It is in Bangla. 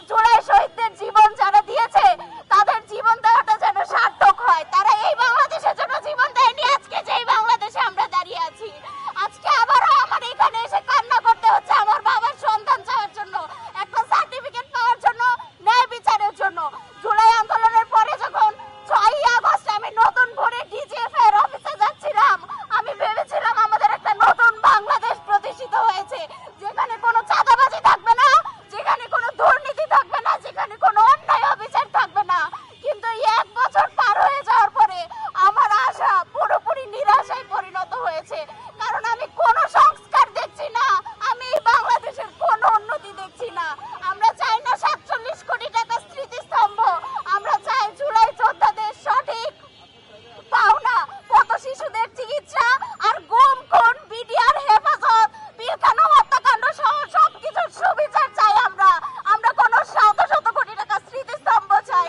জোড়ায় শহীদদের জীবন যারা দিয়েছে চিকিৎসা